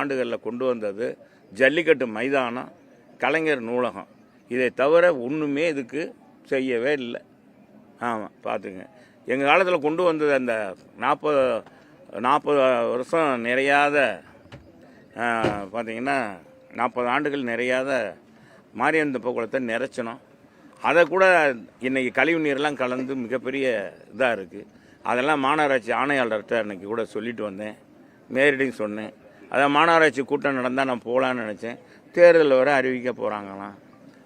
ஆண்டுகளில் கொண்டு வந்தது ஜல்லிக்கட்டு மைதானம் கலைஞர் நூலகம். இதை தவிர ஒன்றுமே இதுக்கு செய்யவே இல்லை. ஆமாம் பார்த்துங்க எங்கள் காலத்தில் கொண்டு வந்தது அந்த நாற்பது நாற்பது வருஷம் நிறையாத பார்த்திங்கன்னா நாற்பது ஆண்டுகள் நிறையாத மாரியந்த போக்குவரத்தை நிறைச்சணும் அதை கூட இன்றைக்கி கழிவு நீர்லாம் கலந்து மிகப்பெரிய இதாக இருக்குது அதெல்லாம் மாநகராட்சி ஆணையாளர்கிட்ட அன்றைக்கி கூட சொல்லிட்டு வந்தேன். நேரடியும் சொன்னேன். அதான் மாநகராட்சி கூட்டம் நடந்தால் நான் போகலான்னு நினச்சேன். தேர்தல் வர அறிவிக்க போகிறாங்களாம்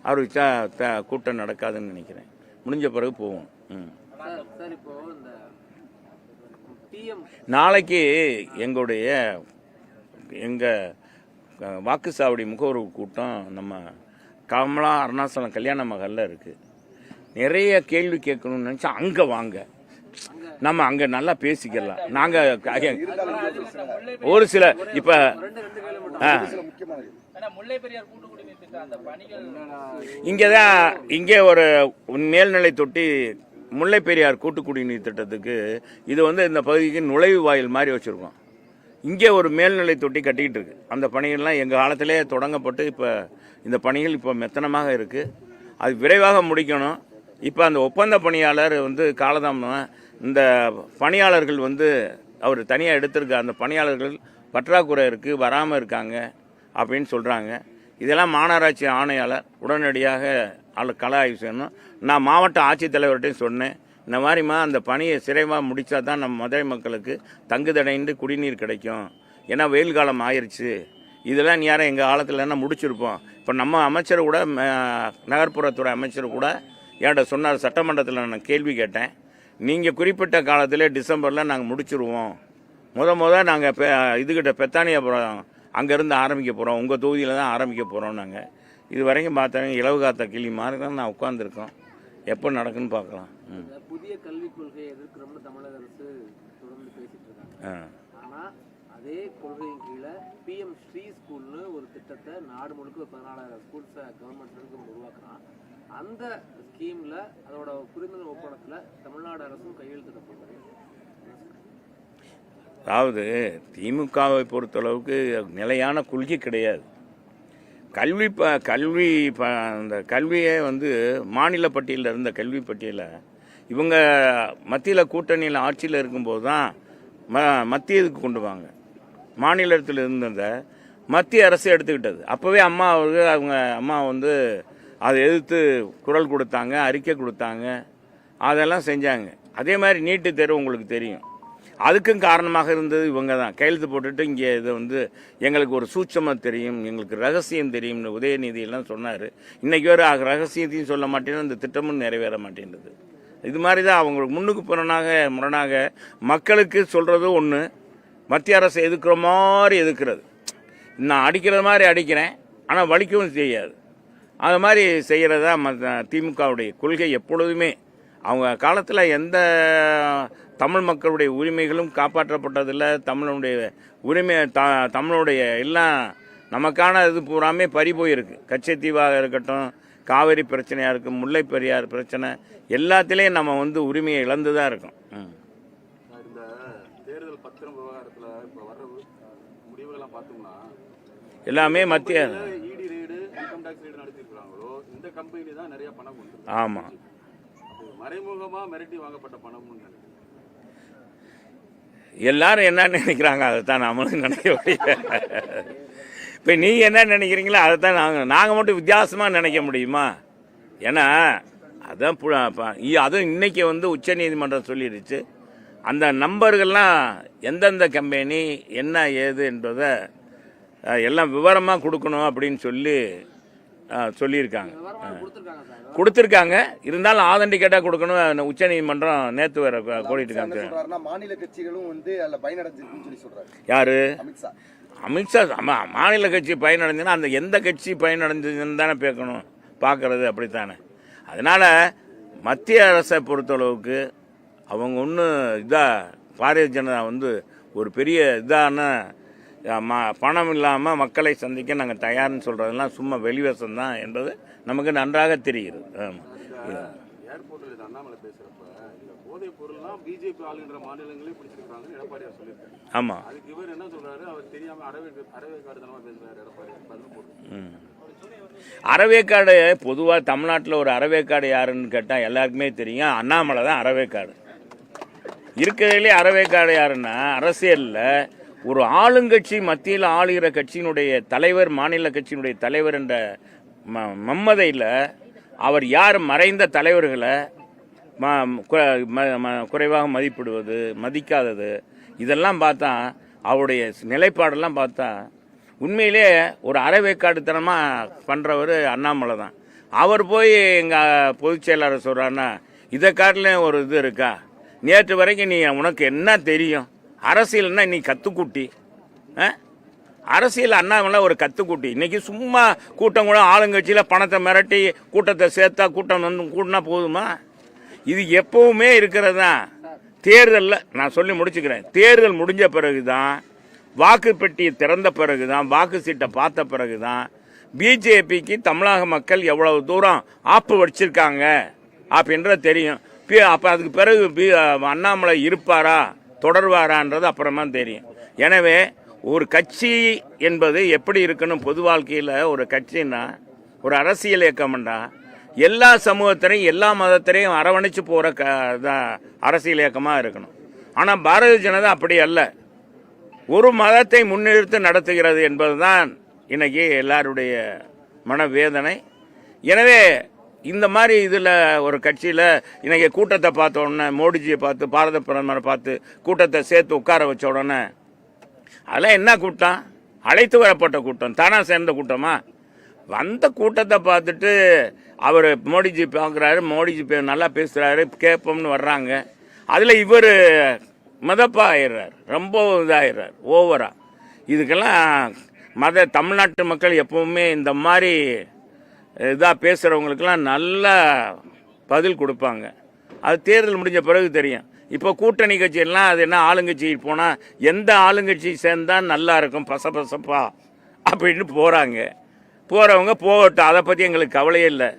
அறிவிச்சா த கூட்டம் நடக்காதுன்னு நினைக்கிறேன். முடிஞ்ச பிறகு போவோம். ம். நாளைக்கு எங்களுடைய எங்கள் வாக்குச்சாவடி முகவர் கூட்டம் நம்ம கமலா அருணாசலம் கல்யாண மகளில் இருக்குது நிறைய கேள்வி கேட்கணும்னு நினச்சா அங்கே வாங்க. நம்ம அங்கே நல்லா பேசிக்கலாம். நாங்கள் ஒரு சில இப்போ இங்கே தான் இங்கே ஒரு மேல்நிலை தொட்டி முல்லை பெரியார் கூட்டு குடிநீர் திட்டத்துக்கு இது வந்து இந்த பகுதிக்கு நுழைவு வாயில் மாதிரி வச்சுருக்கோம். இங்கே ஒரு மேல்நிலை தொட்டி கட்டிக்கிட்டு இருக்கு. அந்த பணிகள்லாம் எங்கள் காலத்திலே தொடங்கப்பட்டு இப்போ இந்த பணிகள் இப்போ மெத்தனமாக இருக்குது அது விரைவாக முடிக்கணும். இப்போ அந்த ஒப்பந்த பணியாளர் வந்து காலதாமதம் இந்த பணியாளர்கள் வந்து அவர் தனியாக எடுத்திருக்க அந்த பணியாளர்கள் பற்றாக்குறை இருக்குது வராமல் இருக்காங்க அப்படின்னு சொல்கிறாங்க இதெல்லாம் மாநகராட்சி ஆணையாளர் உடனடியாக ஆளு- கள ஆய்வு செய்யணும். நான் மாவட்ட ஆட்சித்தலைவர்கிட்டையும் சொன்னேன். இந்த மாதிரிம்மா அந்த பணியை சிறைமாக முடித்தா தான் நம்ம மதுரை மக்களுக்கு தங்குதடைந்து குடிநீர் கிடைக்கும். ஏன்னா வெயில் காலம் ஆயிடுச்சு இதெல்லாம் நீ யாரும் எங்கள் காலத்தில் முடிச்சிருப்போம். இப்போ நம்ம அமைச்சர் கூட நகர்ப்புறத்துறை அமைச்சர் கூட என்கிட்ட சொன்னார். சட்டமன்றத்தில் நான் கேள்வி கேட்டேன். நீங்கள் குறிப்பிட்ட காலத்தில் டிசம்பரில் நாங்கள் முடிச்சிருவோம். முத முத நாங்கள் பெ இதுகிட்ட பெத்தானியாபுரம் அங்கேருந்து ஆரம்பிக்க போகிறோம் உங்கள் தொகுதியில் தான் ஆரம்பிக்க போகிறோம் நாங்கள் இது வரைக்கும் பார்த்தாங்க இலவு காத்த கிளி மாதிரி தான் நான் உட்காந்துருக்கோம் எப்போ நடக்குன்னு பார்க்கலாம். புதிய கல்விக் கொள்கையை எதிர்க்கிறோம்னு தமிழக அரசு தொடர்ந்து பேசிட்டு இருக்காங்க. ஆ. ஆனா அதே கொள்கையின் கீழே பிஎம் ஸ்ரீ ஸ்கூல்னு ஒரு திட்டத்தை நாடு முழுக்க பதினாலாயிரம் ஸ்கூல்ஸை கவர்மெண்ட் உருவாக்குறான். அந்த ஸ்கீம்ல அதோட புரிந்துணர்வு ஒப்பந்தத்தில் தமிழ்நாடு அரசும் கையெழுத்திடப்படுது அதாவது திமுகவை பொறுத்தளவுக்கு நிலையான கொள்கை கிடையாது. கல்வி ப கல்வி ப அந்த கல்வியே வந்து மாநில பட்டியலில் இருந்த கல்வி பட்டியலில் இவங்க மத்தியில் கூட்டணியில் ஆட்சியில் இருக்கும்போது தான் ம மத்தியதுக்கு கொண்டு வாங்க. மாநிலத்தில் இருந்ததை மத்திய அரசு எடுத்துக்கிட்டது. அப்போவே அம்மா அவர்கள் அவங்க அம்மா வந்து அதை எதிர்த்து குரல் கொடுத்தாங்க அறிக்கை கொடுத்தாங்க அதெல்லாம் செஞ்சாங்க. அதே மாதிரி நீட்டு தேர்வு உங்களுக்கு தெரியும். அதுக்கும் காரணமாக இருந்தது இவங்க தான் கையெழுத்து போட்டுட்டு இங்கே இது வந்து எங்களுக்கு ஒரு சூட்சமாக தெரியும் எங்களுக்கு ரகசியம் தெரியும்னு உதயநிதி எல்லாம் சொன்னார். இன்றைக்கி வேறு ரகசியத்தையும் சொல்ல மாட்டேன்னு அந்த திட்டமும் நிறைவேற மாட்டேன்றது இது மாதிரி தான் அவங்களுக்கு முன்னுக்கு புறனாக முரணாக மக்களுக்கு சொல்கிறது ஒன்று மத்திய அரசு எதுக்குற மாதிரி எதுக்கிறது? நான் அடிக்கிறது மாதிரி அடிக்கிறேன் ஆனால் வலிக்கவும் செய்யாது. அது மாதிரி செய்கிறதா ம- திமுகவுடைய கொள்கை எப்பொழுதுமே. அவங்க காலத்தில் எந்த தமிழ் மக்களுடைய உரிமைகளும் காப்பாற்றப்பட்டதில்லை. தமிழனுடைய உரிமை த தமிழுடைய எல்லாம் நமக்கான இது பூராமே பறி போயிருக்கு. கச்சத்தீவாக இருக்கட்டும் காவிரி பிரச்சனையாக இருக்கும் முல்லை பெரியார் பிரச்சனை எல்லாத்துலேயும் நம்ம வந்து உரிமையை இழந்து தான் இருக்கோம். ம். இந்த கம்பெனி தான் நிறைய பணம் கொண்டு ஆமாம் மறைமுகமா மிரட்டி வாங்கப்பட்ட பணம்னு எல்லாரும் என்ன நினைக்கிறாங்க அதை தான் நம்மளும் நினைக்க முடியும். இப்போ நீங்கள் என்ன நினைக்கிறீங்களோ அதை தான் நாங்கள் நாங்கள் மட்டும் வித்தியாசமாக நினைக்க முடியுமா? ஏன்னா அதான் பு- அதுவும் இன்னைக்கு வந்து உச்சநீதிமன்றம் சொல்லிடுச்சு. அந்த நம்பர்கள்லாம் எந்தெந்த கம்பெனி என்ன ஏது என்பதை எல்லாம் விவரமாக கொடுக்கணும் அப்படின்னு சொல்லி சொல்லியிருக்காங்க. கொடுத்துருக்காங்க இருந்தாலும் ஆதண்டிகேட்டாக கொடுக்கணும். உச்சநீதிமன்றம் நேற்று வேற கோடிட்டு என்ன காமிச்சாங்க சொல்றாருன்னா மாநில கட்சிகளும் வந்து அதுல பயனடைஞ்சிருக்குன்னு சொல்லி யாரு? அமித்ஷா. அமித்ஷா மாநில கட்சி பயனடைஞ்சுன்னா அந்த எந்த கட்சி பயனடைஞ்சதுன்னு தானே பேக்கணும். பார்க்கறது அப்படித்தானே. அதனால மத்திய அரசை பொறுத்தளவுக்கு அவங்க ஒன்றும் இதாக பாரதிய ஜனதா வந்து ஒரு பெரிய இதான ம- பணம் இல்லாமல் மக்களை சந்திக்க நாங்கள் தயார்னு சொல்கிறதெல்லாம் சும்மா வெளிவசம் தான் என்பது நமக்கு நன்றாக தெரிகிறது. ஆமாம் ஆமாம். அறவேக்காடு பொதுவாக தமிழ்நாட்டில் ஒரு அறவேக்காடு யாருன்னு கேட்டால் எல்லாருக்குமே தெரியும். அண்ணாமலை தான் அறவேக்காடு இருக்கிறதுலே அறவேக்காடு யாருன்னா அரசியலில் ஒரு ஆளுங்கட்சி மத்தியில் ஆளுகிற கட்சியினுடைய தலைவர் மாநில கட்சியினுடைய தலைவர் என்ற ம மம்மதையில் அவர் யார் மறைந்த தலைவர்களை ம ம- குறைவாக மதிப்பிடுவது மதிக்காதது இதெல்லாம் பார்த்தா அவருடைய நிலைப்பாடெல்லாம் பார்த்தா உண்மையிலே ஒரு அறவேக்காடுத்தனமாக பண்ணுறவர் அண்ணாமலை தான். அவர் போய் எங்கள் பொதுச் செயலாளர் சொல்கிறாருன்னா இதை காட்டிலும் ஒரு இது இருக்கா? நேற்று வரைக்கும் நீ உனக்கு என்ன தெரியும்? அரசியல்னா இன்னைக்கு கத்துக்குட்டி. ஆ? அரசியல் அண்ணாமலை ஒரு கத்துக்குட்டி. இன்னைக்கு சும்மா கூட்டம் கூட ஆளுங்கட்சியில் பணத்தை மிரட்டி கூட்டத்தை சேர்த்தா கூட்டம் வந்து கூட்டினா போதுமா? இது எப்பவுமே இருக்கிறது? தான் தேர்தலில் நான் சொல்லி முடிச்சுக்கிறேன். தேர்தல் முடிஞ்ச பிறகு தான் வாக்கு பெட்டியை திறந்த பிறகு தான் வாக்கு சீட்டை பார்த்த பிறகு தான் பிஜேபிக்கு தமிழக மக்கள் எவ்வளவு தூரம் ஆப்பு வச்சிருக்காங்க அப்படின்றது தெரியும். பி- அப்போ அதுக்கு பிறகு பி அண்ணாமலை இருப்பாரா? தொடர்வாரான்றது அப்புறமா தெரியும். எனவே ஒரு கட்சி என்பது எப்படி இருக்கணும் பொது வாழ்க்கையில் ஒரு கட்சின்னா ஒரு அரசியல் இயக்கம்னா எல்லா சமூகத்திலையும் எல்லா மதத்திலையும் அரவணைச்சு போகிற க அரசியல் இயக்கமாக இருக்கணும். ஆனால் பாரதிய ஜனதா அப்படி அல்ல. ஒரு மதத்தை முன்னிறுத்து நடத்துகிறது என்பதுதான் இன்னைக்கு எல்லாருடைய மனவேதனை. எனவே இந்த மாதிரி இதில் ஒரு கட்சியில் இன்றைக்கி கூட்டத்தை பார்த்த உடனே மோடிஜியை பார்த்து பாரத பிரதமரை பார்த்து கூட்டத்தை சேர்த்து உட்கார வச்ச உடனே அதெல்லாம் என்ன கூட்டம்? அழைத்து வரப்பட்ட கூட்டம். தானாக சேர்ந்த கூட்டமா? வந்த கூட்டத்தை பார்த்துட்டு அவர் மோடிஜி பார்க்குறாரு மோடிஜி நல்லா பேசுகிறாரு கேட்போம்னு வர்றாங்க. அதில் இவர் மதப்பா ஆயிடுறார். ரொம்ப இதாகிடுறார் ஓவராக இதுக்கெல்லாம் மத தமிழ்நாட்டு மக்கள் எப்பவுமே இந்த மாதிரி இதாக பேசுகிறவங்களுக்கெல்லாம் நல்ல பதில் கொடுப்பாங்க. அது தேர்தல் முடிஞ்ச பிறகு தெரியும். இப்போ கூட்டணி கட்சியெல்லாம் அது என்ன ஆளுங்கட்சி போனால் எந்த ஆளுங்கட்சி சேர்ந்தால் நல்லா இருக்கும் பசபசப்பா அப்படின்னு போகிறாங்க போகிறவங்க போகட்டும் அதை பற்றி எங்களுக்கு கவலையே இல்லை.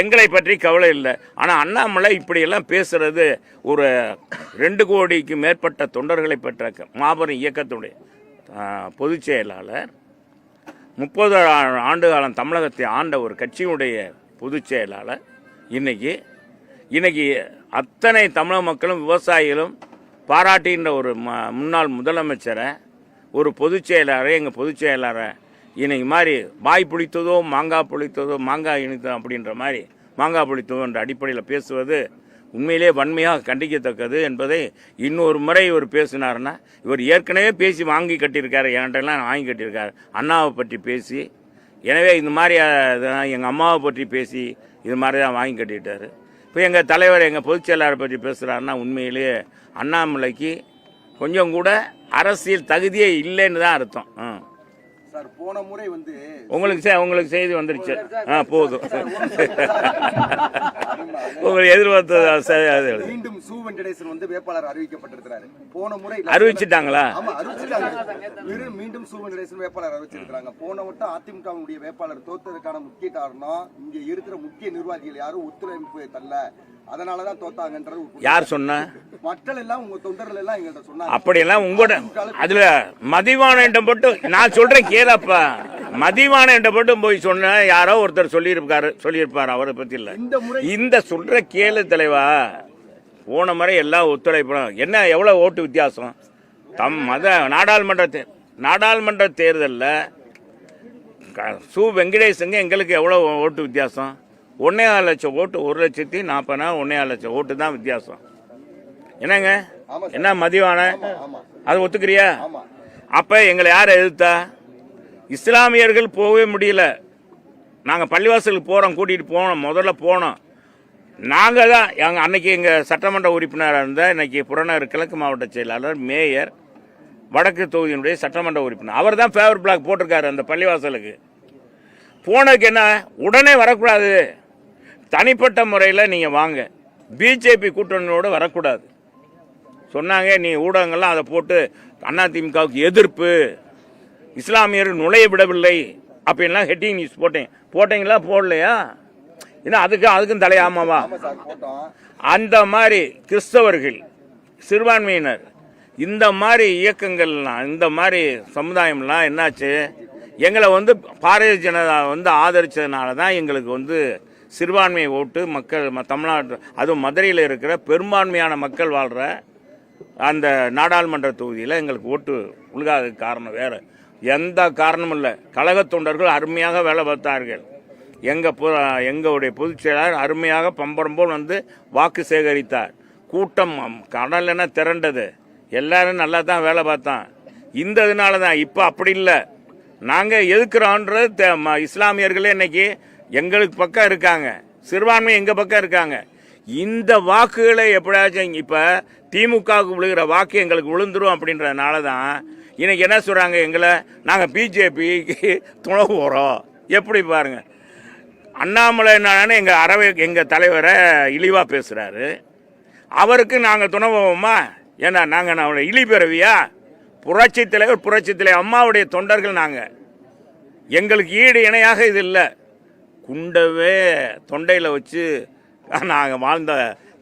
எங்களை பற்றி கவலை இல்லை. ஆனால் அண்ணாமலை இப்படியெல்லாம் பேசுகிறது ஒரு ரெண்டு கோடிக்கு மேற்பட்ட தொண்டர்களை பெற்ற மாபெரும் இயக்கத்துடைய பொதுச் செயலாளர் முப்பது ஆண்டு காலம் தமிழகத்தை ஆண்ட ஒரு கட்சியினுடைய பொதுச் செயலாளர். இன்றைக்கி இன்றைக்கி அத்தனை தமிழக மக்களும் விவசாயிகளும் பாராட்டுகின்ற ஒரு ம முன்னாள் முதலமைச்சரை ஒரு பொதுச் செயலாளரை எங்கள் பொதுச் செயலாளரை இன்னைக்கு மாதிரி வாய் புளித்ததோ மாங்காய் புளித்ததோ மாங்காய் இனித்ததோ அப்படின்ற மாதிரி மாங்காய் புளித்ததோ என்ற அடிப்படையில் பேசுவது உண்மையிலே வன்மையாக கண்டிக்கத்தக்கது என்பதை இன்னொரு முறை இவர் பேசினாருன்னா இவர் ஏற்கனவே பேசி வாங்கி கட்டியிருக்காரு என்கிட்டலாம் வாங்கி கட்டியிருக்காரு. அண்ணாவை பற்றி பேசி எனவே இந்த மாதிரி எங்கள் அம்மாவை பற்றி பேசி இது மாதிரி தான் வாங்கி கட்டிட்டார். இப்போ எங்கள் தலைவர் எங்கள் பொதுச் செயலாளர் பற்றி பேசுகிறாருன்னா உண்மையிலேயே அண்ணாமலைக்கு கொஞ்சம் கூட அரசியல் தகுதியே இல்லைன்னு தான் அர்த்தம். ஆ. சார் போன முறை வந்து உங்களுக்கு உங்களுக்கு செய்தி வந்துருச்சு. ஆ போதும். உங்களுக்கு எதிர்பார்த்தது. மீண்டும் சு வெங்கடேசன் வந்து வேட்பாளர் அறிவிக்கப்பட்டிருக்கிறாரு. போன முறை அறிவிச்சிட்டாங்களா? ஆமா அறிவிச்சிட்டாங்க. மீண்டும் சு வெங்கடேசன் வேட்பாளர் அறிவிச்சிருக்காங்க போன வட்டம் அதிமுகவுடைய வேட்பாளர் தோத்ததுக்கான முக்கிய காரணம் இங்க இருக்கிற முக்கிய நிர்வாகிகள் யாரும் ஒத்துழைப்பு தரல. அதனாலதான் தோத்தாங்கன்றது. யார் சொன்னா? மக்கள் எல்லாம் உங்க தொண்டர்கள் எல்லாம் எங்கள்கிட்ட சொன்னாங்க. அப்படியெல்லாம் உங்களோட அதுல மதிவானம் போட்டு நான் சொல்றேன் கேளப்பா மதிவானம் போட்டு போய் சொன்ன யாரோ ஒருத்தர் சொல்லியிருப்பாரு சொல்லியிருப்பாரு அவரை பத்தி இல்ல. இந்த சொல்ற கேளு தலைவா போன முறை எல்லாம் ஒத்துழைப்பணும் என்ன எவ்வளவு ஓட்டு வித்தியாசம்? தம் மத நாடாளுமன்ற தே- நாடாளுமன்ற தேர்தலில் சு வெங்கடேசங்க எங்களுக்கு எவ்வளோ ஓட்டு வித்தியாசம்? ஒன்னே ஆறு லட்சம் ஓட்டு ஒரு லட்சத்தி நாற்பதுனா ஒன்னே ஆறு லட்சம் ஓட்டு தான் வித்தியாசம். என்னங்க. என்ன மதிவான? அது ஒத்துக்கிறியா? அப்ப எங்களை யார் எதிர்த்தா? இஸ்லாமியர்கள் போகவே முடியல. நாங்கள் பள்ளிவாசலுக்கு போகிறோம் கூட்டிகிட்டு போனோம் முதல்ல போனோம். நாங்கள் தான் எங்கள் அன்னைக்கு எங்கள் சட்டமன்ற உறுப்பினராக இருந்த இன்றைக்கி புறநகர் கிழக்கு மாவட்ட செயலாளர் மேயர் வடக்கு தொகுதியினுடைய சட்டமன்ற உறுப்பினர். அவர் தான் ஃபேவர் பிளாக் போட்டிருக்காரு அந்த பள்ளிவாசலுக்கு. போனதுக்கு என்ன உடனே வரக்கூடாது. தனிப்பட்ட முறையில் நீங்கள் வாங்க. பிஜேபி கூட்டணியோடு வரக்கூடாது. சொன்னாங்க நீ ஊடகங்கள்லாம் அதை போட்டு அதிமுகவுக்கு எதிர்ப்பு. இஸ்லாமியர் நுழைய விடவில்லை. அப்படின்லாம் ஹெட்டிங் நியூஸ் போட்டேன். போட்டீங்களா? போடலையா? ஏன்னா அதுக்கு அதுக்கும் தலையாமாவா அந்த மாதிரி கிறிஸ்தவர்கள் சிறுபான்மையினர் இந்த மாதிரி இயக்கங்கள்லாம் இந்த மாதிரி சமுதாயம்லாம் என்னாச்சு? எங்களை வந்து பாரதிய ஜனதா வந்து ஆதரிச்சதுனால தான் எங்களுக்கு வந்து சிறுபான்மை ஓட்டு மக்கள் தமிழ்நாட்டு அதுவும் மதுரையில் இருக்கிற பெரும்பான்மையான மக்கள் வாழ்கிற அந்த நாடாளுமன்ற தொகுதியில் எங்களுக்கு ஓட்டு உழுகாததுக்கு காரணம் வேறு. எந்த காரணமும் இல்லை. கழக தொண்டர்கள் அருமையாக வேலை பார்த்தார்கள். எங்கள் பொ எங்களுடைய பொதுச் செயலாளர் அருமையாக பம்பரம்போல் வந்து வாக்கு சேகரித்தார். கூட்டம் கடல் என திரண்டது. எல்லாரும் நல்லா தான் வேலை பார்த்தான். இந்த இதனால தான் இப்போ அப்படி இல்லை. நாங்கள் எதுக்குறோன்றது ம- இஸ்லாமியர்களே இன்னைக்கு எங்களுக்கு பக்கம் இருக்காங்க. சிறுபான்மை எங்கள் பக்கம் இருக்காங்க. இந்த வாக்குகளை எப்படியாச்சும் இப்போ திமுகவுக்கு விழுகிற வாக்கு எங்களுக்கு விழுந்துரும் அப்படின்றதுனால தான் இன்றைக்கி என்ன சொல்கிறாங்க எங்களை? நாங்கள் பிஜேபிக்கு துணை போகிறோம் எப்படி பாருங்கள் அண்ணாமலை என்னன்னு எங்கள் அறவை எங்கள் தலைவரை இழிவாக பேசுகிறாரு அவருக்கு நாங்கள் துணை போவோமா? ஏன்னா நாங்கள் அவளை இழி பெறவியா புரட்சி தலைவர் புரட்சி தலைவர் அம்மாவுடைய தொண்டர்கள் நாங்கள் எங்களுக்கு ஈடு இணையாக இது இல்லை. குண்டவே தொண்டையில் வச்சு நாங்கள் வாழ்ந்த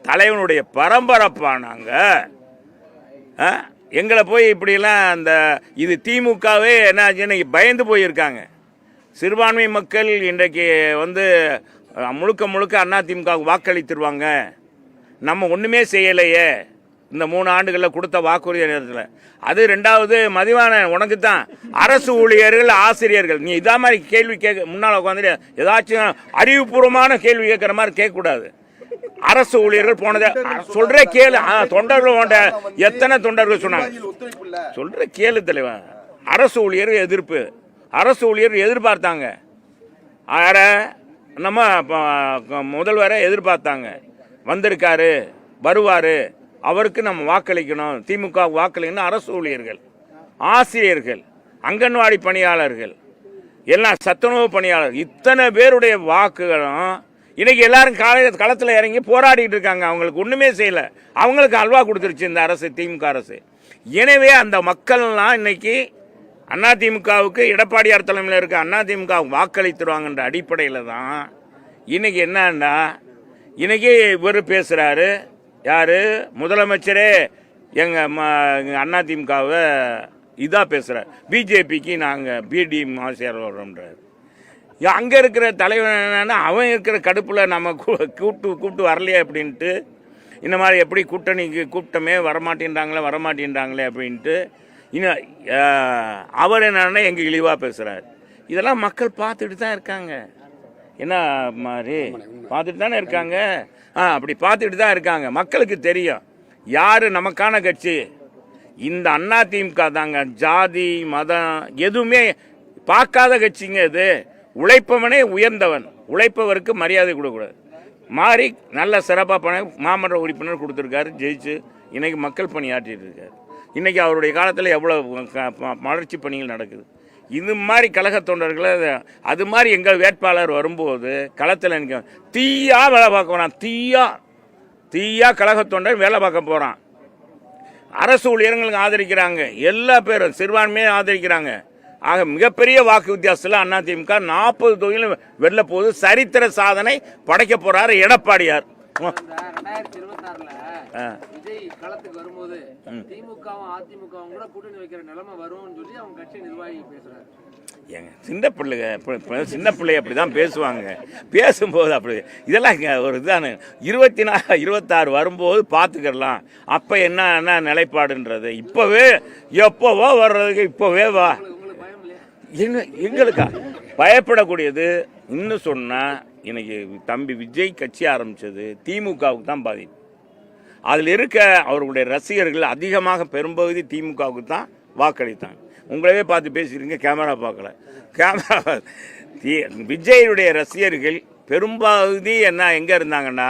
தலைவனுடைய பரம்பரப்பா நாங்கள் எங்களை போய் இப்படிலாம் அந்த இது திமுகவே என்ன ஆச்சுன்னு பயந்து போயிருக்காங்க. சிறுபான்மை மக்கள் இன்றைக்கு வந்து முழுக்க முழுக்க அண்ணா திமுகவுக்கு வாக்களித்துருவாங்க. நம்ம ஒன்றுமே செய்யலையே. இந்த மூணு ஆண்டுகளில் கொடுத்த வாக்குறுதி நேரத்தில். அது ரெண்டாவது மதிவான உனக்கு தான். அரசு ஊழியர்கள் ஆசிரியர்கள். நீ இதா மாதிரி கேள்வி கேட்க முன்னால் உட்காந்துட்டு ஏதாச்சும் அறிவுபூர்வமான கேள்வி கேட்குற மாதிரி கேட்கக்கூடாது. அரசு ஊழியர்கள் போனதை சொல்ற கேளு. ஆ, தொண்டர்கள் எத்தனை தொண்டர்கள் சொன்னாங்க. சொல்ற கேளு தலைவன் அரசு ஊழியர் எதிர்ப்பு. அரசு ஊழியர் எதிர்பார்த்தாங்க. யார? நம்ம முதல்வரை எதிர்பார்த்தாங்க. வந்திருக்காரு வருவார். அவருக்கு நம்ம வாக்களிக்கணும். திமுக வாக்களிக்கணும். அரசு ஊழியர்கள் ஆசிரியர்கள் அங்கன்வாடி பணியாளர்கள் எல்லாம் சத்துணவு பணியாளர் இத்தனை பேருடைய வாக்குகளும் இன்னைக்கு எல்லாரும் காலை களத்தில் இறங்கி போராடிட்டு இருக்காங்க. அவங்களுக்கு ஒன்றுமே செய்யலை. அவங்களுக்கு அல்வா கொடுத்துருச்சு இந்த அரசு திமுக அரசு. எனவே அந்த மக்கள்லாம் இன்னைக்கு அதிமுகவுக்கு எடப்பாடியார் தலைமையில் இருக்க அதிமுக வாக்களித்துருவாங்கன்ற அடிப்படையில் தான் இன்றைக்கி என்னன்னா இன்றைக்கி இவர் பேசுகிறாரு யார்? முதலமைச்சரே. எங்கள் அதிமுகவை இதாக பேசுகிறார் பிஜேபிக்கு நாங்கள் பிடி மாசியார் வர்றோம்ன்றார் அங்கே இருக்கிற தலைவன் என்னன்னா அவன் இருக்கிற கடுப்பில் நம்ம கூ- கூப்பிட்டு கூப்பிட்டு வரலையே அப்படின்ட்டு இந்த மாதிரி எப்படி கூட்டணிக்கு கூப்பிட்டமே வரமாட்டேன்றாங்களே வரமாட்டேன்றாங்களே அப்படின்ட்டு இன்னும் அவர் என்னன்னா எங்கள் இழிவாக பேசுகிறார் இதெல்லாம் மக்கள் பார்த்துட்டு தான் இருக்காங்க. என்ன மாதிரி? பார்த்துட்டு தானே இருக்காங்க? ஆ அப்படி பார்த்துட்டு தான் இருக்காங்க. மக்களுக்கு தெரியும். யார் நமக்கான கட்சி? இந்த அண்ணா திமுக தாங்க. ஜாதி மதம் எதுவுமே பார்க்காத கட்சிங்க இது. உழைப்பவனே உயர்ந்தவன். உழைப்பவருக்கு மரியாதை கொடுக்கக்கூடாது. மாறி நல்ல சிறப்பாக பண்ண மாமன்ற உறுப்பினர் கொடுத்துருக்காரு ஜெயிச்சு இன்றைக்கி மக்கள் பணியாற்றிட்டு இருக்காரு. இன்றைக்கி அவருடைய காலத்தில் எவ்வளோ க- வளர்ச்சி பணிகள் நடக்குது. இது மாதிரி கழக தொண்டர்களை அது மாதிரி எங்கள் வேட்பாளர் வரும்போது களத்தில் எனக்கு தீயாக வேலை பார்க்க போகிறான் தீயா. தீயாக கழக தொண்டர் வேலை பார்க்க போகிறான் அரசு ஊழியர்களுக்கு ஆதரிக்கிறாங்க. எல்லா பேரும் சிறுபான்மையை ஆதரிக்கிறாங்க. ஆக மிகப்பெரிய வாக்கு வித்தியாசத்தில் அதிமுக நாற்பது தொகுதியிலும் வெல்ல போது சரித்திர சாதனை படைக்க போறாரு எடப்பாடியார். இந்த ரெண்டாயிரத்தி இருபத்தி ஆறுல ஆ. விஜய் களத்துக்கு வரும்போது திமுகவும் அதிமுகவும் கூட கூட்டணி வைக்கிற நிலைமை வரும்னு சொல்லி அவங்க கட்சி நிர்வாகி பேசுறாரு. ஏங்க சின்ன பிள்ளைங்க சின்ன பிள்ளை அப்படி தான் பேசுவாங்க. பேசும்போது அப்படி இதெல்லாம் இங்க ஒரு இதான இருபத்தி நாலு இருபத்தாறு வரும்போது பார்த்துக்கிடலாம் அப்போ என்ன என்ன நிலைப்பாடுன்றது? இப்போவே எப்போவோ வர்றதுக்கு இப்போவே வா உங்களுக்கு பயம் இல்லையா எங்க எங்களுக்கா? பயப்படக்கூடியது இன்னும் சொன்னால் இன்னைக்கு தம்பி விஜய் கட்சி ஆரம்பித்தது திமுகவுக்கு தான் பாதிப்பு அதில் இருக்க அவர்களுடைய ரசிகர்கள் அதிகமாக பெரும்பகுதி திமுகவுக்கு தான் வாக்களித்தாங்க. உங்களவே பார்த்து பேசிக்கிறீங்க கேமரா பார்க்கல. கேமரா விஜயனுடைய ரசிகர்கள் பெரும்பகுதி என்ன எங்கே இருந்தாங்கன்னா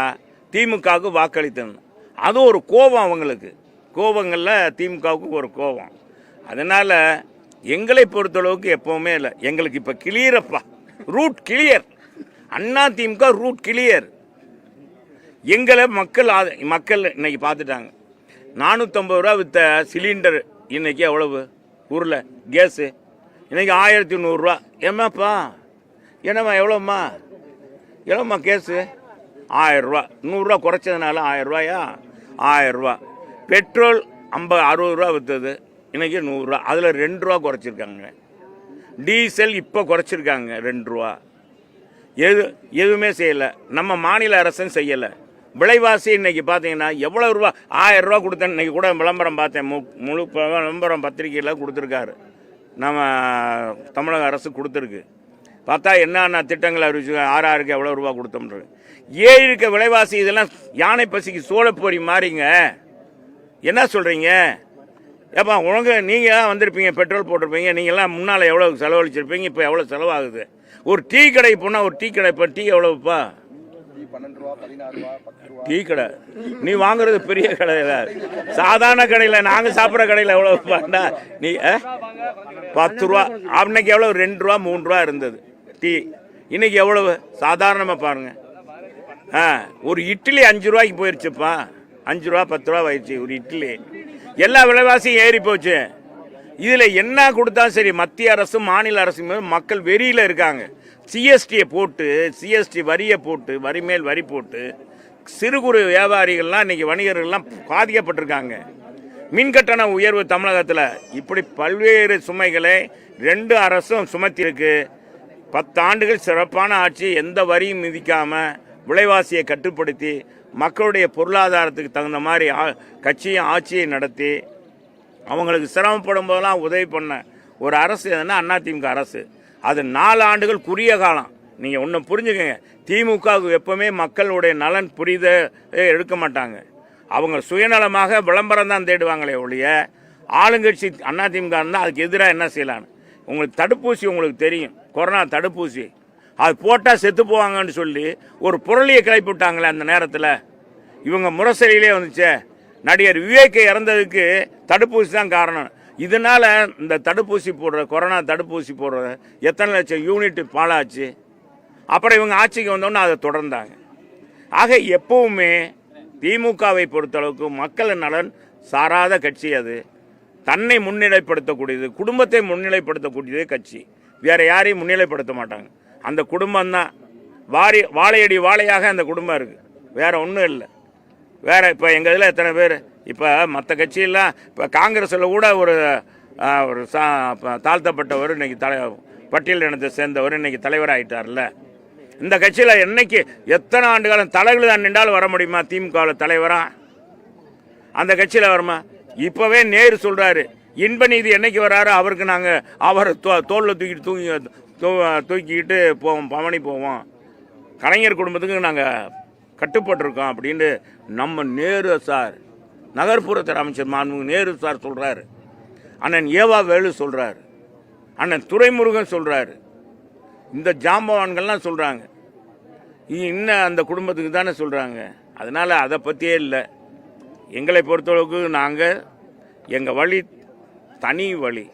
திமுகவுக்கு வாக்களித்தாங்க அது ஒரு கோபம் அவங்களுக்கு. கோபங்களில் திமுகவுக்கு ஒரு கோபம். அதனால் எங்களை பொறுத்தளவுக்கு எப்போவுமே இல்லை. எங்களுக்கு இப்போ கிளியரப்பா ரூட் கிளியர் அண்ணா திமுக ரூட் கிளியர் எங்களை மக்கள் மக்கள் இன்னைக்கு பார்த்துட்டாங்க. நானூற்றம்பது ரூபா வித்த சிலிண்டர் இன்னைக்கு எவ்வளவு? ஊரில் கேஸு இன்னைக்கு ஆயிரத்தி நூறுரூவா ஏமாப்பா என்னம்மா எவ்வளோம்மா எவ்வளோம்மா கேஸு ஆயிரரூவா நூறுரூவா குறைச்சதுனால ஆயிரரூவாயா ஆயிரரூவா பெட்ரோல் ஐம்பது அறுபது ரூபா விற்றுது இன்றைக்கி நூறுரூவா. அதில் ரெண்டு ரூபா குறைச்சிருக்காங்க. டீசல் இப்போ குறைச்சிருக்காங்க ரெண்டு ரூபா. எது எதுவுமே செய்யலை. நம்ம மாநில அரசும் செய்யலை. விலைவாசி இன்றைக்கி பார்த்தீங்கன்னா எவ்வளோ ரூபா? ஆயிரம் ரூபா கொடுத்தேன். இன்னைக்கு கூட விளம்பரம் பார்த்தேன். மு முழு ப- விளம்பரம் பத்திரிக்கையில் கொடுத்துருக்காரு. நம்ம தமிழக அரசு கொடுத்துருக்கு. பார்த்தா என்னென்ன திட்டங்கள் அறிவிச்சு ஆறு ஆறுக்கு எவ்வளோ ரூபா கொடுத்தோம்ன்றது ஏழு இருக்க விலைவாசி இதெல்லாம் யானை பசிக்கு சோளப்பொறி மாறிங்க. என்ன சொல்கிறீங்க ஏப்பா உனக்கு நீங்கள் வந்திருப்பீங்க பெட்ரோல் போட்டிருப்பீங்க நீங்கள்லாம் முன்னால் எவ்வளோ செலவழிச்சிருப்பீங்க இப்போ எவ்வளோ செலவாகுது? ஒரு டீ கடைக்கு போனால் ஒரு டீ கடை இப்போ டீ எவ்வளோப்பா டீ கடை. நீ வாங்குறது பெரிய கடையில் சாதாரண கடையில் நாங்கள் சாப்பிட்ற கடையில் எவ்வளோ பண்ணா நீ ஆ? பத்து ரூபா அன்னைக்கு எவ்வளோ ரெண்டு ரூபா மூணு ரூபா இருந்தது டீ. இன்னைக்கு எவ்வளவு? சாதாரணமாக பாருங்க. ஆ ஒரு இட்லி அஞ்சு ரூபாய்க்கு போயிருச்சுப்பா. அஞ்சு ரூபா பத்து ரூபா ஆயிடுச்சு ஒரு இட்லி. எல்லா விலைவாசியும் ஏறி போச்சு. இதில் என்ன கொடுத்தா சரி மத்திய அரசும் மாநில அரசும் மக்கள் வெறியில் இருக்காங்க. சிஎஸ்டியை போட்டு சிஎஸ்டி வரியை போட்டு வரி மேல் வரி போட்டு சிறு குறு வியாபாரிகள்லாம் இன்னைக்கு வணிகர்கள்லாம் பாதிக்கப்பட்டிருக்காங்க. மின் கட்டண உயர்வு தமிழகத்தில். இப்படி பல்வேறு சுமைகளை ரெண்டு அரசும் சுமத்தியிருக்கு. பத்து ஆண்டுகள் சிறப்பான ஆட்சி எந்த வரியும் மிதிக்காமல் விலைவாசியை கட்டுப்படுத்தி மக்களுடைய பொருளாதாரத்துக்கு தகுந்த மாதிரி கட்சியும் ஆட்சியை நடத்தி அவங்களுக்கு சிரமப்படும் போதெல்லாம் உதவி பண்ண ஒரு அரசு எதுனா அதிமுக அரசு. அது நாலு ஆண்டுகள் குறுகிய காலம். நீங்கள் ஒன்று புரிஞ்சுக்கங்க. திமுகவுக்கு எப்பவுமே மக்களுடைய நலன் புரித எடுக்க மாட்டாங்க. அவங்க சுயநலமாக விளம்பரம் தான் தேடுவாங்களே ஒழிய ஆளுங்கட்சி அதிமுக இருந்தால் அதுக்கு எதிராக என்ன செய்யலான்னு உங்களுக்கு தடுப்பூசி உங்களுக்கு தெரியும். கொரோனா தடுப்பூசி. அது போட்டால் செத்து போவாங்கன்னு சொல்லி ஒரு புரளியை கிளப்பி விட்டாங்களே அந்த நேரத்தில். இவங்க முரசரியிலே வந்துச்சே. நடிகர் விவேக் இறந்ததுக்கு தடுப்பூசி தான் காரணம். இதனால் இந்த தடுப்பூசி போடுற கொரோனா தடுப்பூசி போடுற எத்தனை லட்சம் யூனிட் பாலாச்சு அப்புறம் இவங்க ஆட்சிக்கு வந்தோன்னே அதை தொடர்ந்தாங்க. ஆக எப்பவுமே திமுகவை பொறுத்தளவுக்கு மக்கள் நலன் சாராத கட்சி அது. தன்னை முன்னிலைப்படுத்தக்கூடியது குடும்பத்தை முன்னிலைப்படுத்தக்கூடியது கட்சி. வேறு யாரையும் முன்னிலைப்படுத்த மாட்டாங்க. அந்த குடும்பம் தான் வாரி வாழையடி வாழையாக அந்த குடும்பம் இருக்குது வேற ஒன்றும் இல்லை. வேறு இப்போ எங்கள் இதில் எத்தனை பேர்? இப்போ மற்ற கட்சியெல்லாம் இப்போ காங்கிரஸில் கூட ஒரு ஒரு சா தாழ்த்தப்பட்டவர் இன்றைக்கி தலை பட்டியல் இனத்தை சேர்ந்தவர் இன்றைக்கி தலைவராயிட்டார்ல இந்த கட்சியில் என்னைக்கு எத்தனை ஆண்டு காலம் தலைகள் தான் நின்றாலும் வர முடியுமா? திமுகவில் தலைவராக அந்த கட்சியில் வருமா? இப்போவே நேரு சொல்கிறாரு இன்ப நீதி என்னைக்கு வராரோ அவருக்கு நாங்கள் அவரை தோ தோளில் தூக்கிட்டு தூங்கி தூக்கிக்கிட்டு போவோம் பவனி போவோம். கலைஞர் குடும்பத்துக்கு நாங்கள் கட்டுப்பட்டிருக்கோம் அப்படின்னு நம்ம நேரு சார் நகர்ப்புறத்தில் அமைச்சர் மாண்புமிகு நேரு சார் சொல்கிறாரு அண்ணன் ஏவா வேலு சொல்கிறாரு அண்ணன் துரைமுருகன் சொல்கிறாரு இந்த ஜாம்பவான்கள்லாம் சொல்கிறாங்க இன்னும் அந்த குடும்பத்துக்கு தானே சொல்கிறாங்க அதனால் அதை பற்றியே இல்லை. எங்களை பொறுத்தளவுக்கு நாங்கள் எங்கள் வழி தனி வழி.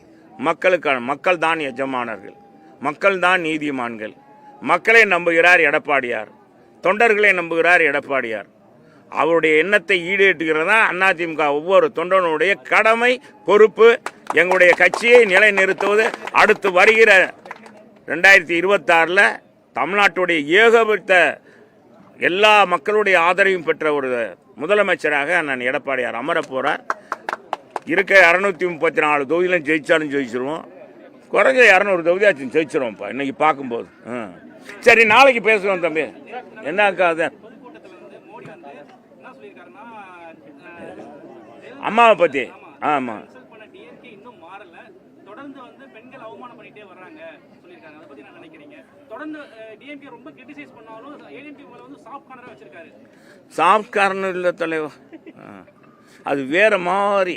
மக்களுக்கான மக்கள் தான் எஜமானர்கள் மக்கள்தான் நீதிமான்கள். மக்களை நம்புகிறார் எடப்பாடியார். தொண்டர்களை நம்புகிறார் எடப்பாடியார். அவருடைய எண்ணத்தை ஈடேற்றுகிறதா அதிமுக ஒவ்வொரு தொண்டனுடைய கடமை பொறுப்பு எங்களுடைய கட்சியை நிலைநிறுத்துவது. அடுத்து வருகிற ரெண்டாயிரத்தி இருபத்தாறில் தமிழ்நாட்டுடைய ஏகபட்ச எல்லா மக்களுடைய ஆதரவையும் பெற்ற ஒரு முதலமைச்சராக நான் எடப்பாடியார் அமரப் இருக்க இரநூத்தி முப்பத்தி நாலு தொகுதியிலும் ஜெயிச்சாலும் ஜெயிச்சிருவோம். குறைஞ்ச இரநூறு தொகுதியாச்சும் ஜெயிச்சிருவோம்ப்பா இன்னைக்கு பார்க்கும்போது. சரி நாளைக்கு பேசுவோம் தம்பி. என்னக்கா அது? அம்மாவை பற்றி ஆமாம் சாஃப்ட் இல்லை தலைவர் அது வேற மாதிரி.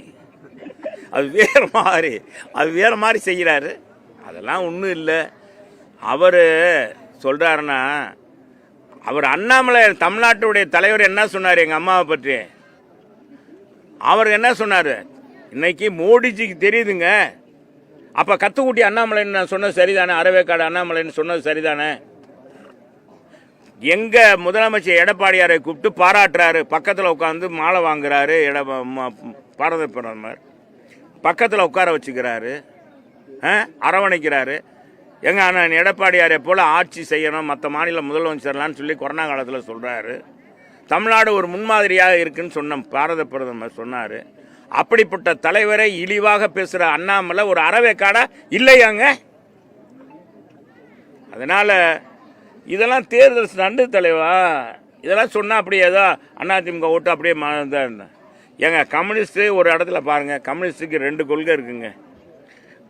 அது வேற மாதிரி. அது வேறு மாதிரி செய்கிறாரு. அதெல்லாம் ஒன்றும் இல்லை. அவர் சொல்கிறாருன்னா அவர் அண்ணாமலை தமிழ்நாட்டுடைய தலைவர் என்ன சொன்னார் எங்கள் அம்மாவை பற்றி? அவர் என்ன சொன்னார்? இன்னைக்கு மோடிஜிக்கு தெரியுதுங்க. அப்போ கத்துக்குட்டி அண்ணாமலைன்னு நான் சொன்னது சரிதானே? அறவேக்காடு அண்ணாமலைன்னு சொன்னது சரிதானே? எங்கே முதலமைச்சர் எடப்பாடியாரை கூப்பிட்டு பாராட்டுறாரு. பக்கத்தில் உட்காந்து மாலை வாங்குறாரு. எட ம- பாரத பிரதமர். பக்கத்தில் உட்கார வச்சுக்கிறாரு. ஆ? அரவணைக்கிறாரு. எங்க அண்ணன் எடப்பாடியாரை போல் ஆட்சி செய்யணும் மற்ற மாநில முதலமைச்சர்லான்னு சொல்லி கொரோனா காலத்தில் சொல்கிறாரு தமிழ்நாடு ஒரு முன்மாதிரியாக இருக்குன்னு சொன்ன பாரத பிரதமர் சொன்னார். அப்படிப்பட்ட தலைவரை இழிவாக பேசுகிற அண்ணாமலை ஒரு அறவேக்காடா இல்லையாங்க அதனால் இதெல்லாம் தேர்தல் நண்டு தலைவா. இதெல்லாம் சொன்னால் அப்படியே ஏதோ அதிமுக ஓட்டு அப்படியே ம- இருந்தேன் ஏங்க கம்யூனிஸ்ட்டு ஒரு இடத்துல பாருங்கள் கம்யூனிஸ்ட்டுக்கு ரெண்டு கொள்கை இருக்குங்க.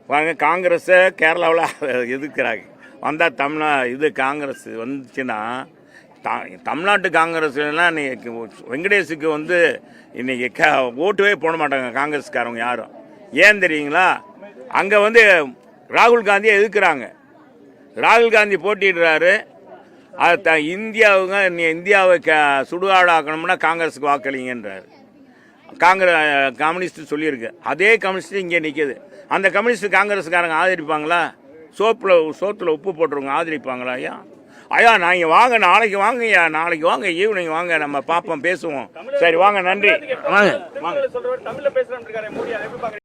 பாருங்க காங்கிரஸை கேரளாவில் எதிர்க்கிறாங்க. வந்தால் தமிழ்நா இது காங்கிரஸ் வந்துச்சுன்னா த- தமிழ்நாட்டு காங்கிரஸ்லாம் இன்னைக்கு வெங்கடேஷுக்கு வந்து இன்றைக்கி க ஓட்டுவே போட மாட்டாங்க காங்கிரஸ்காரங்க யாரும். ஏன் தெரியுங்களா? அங்கே வந்து ராகுல் காந்தியை எதிர்க்கிறாங்க. ராகுல் காந்தி போட்டிடுறாரு அது த இந்தியாவுங்க நீ இந்தியாவை க சுடுகாடாக்கணும்னா காங்கிரஸுக்கு வாக்களிங்கன்றாரு. காங்கிரஸ் கம்யூனிஸ்ட் சொல்லியிருக்கு. அதே கம்யூனிஸ்ட் இங்கே நிற்கிது அந்த கம்யூனிஸ்ட் காங்கிரஸ்காரங்க ஆதரிப்பாங்களா? சோப்பில் சோத்தில் உப்பு போட்டுருவங்க ஆதரிப்பாங்களா ஐயா? ஐயா நீங்கள் வாங்க நாளைக்கு வாங்க ஐயா நாளைக்கு வாங்க ஈவினிங் வாங்க நம்ம பார்ப்போம் பேசுவோம். சரி வாங்க நன்றி. வாங்க. வாங்க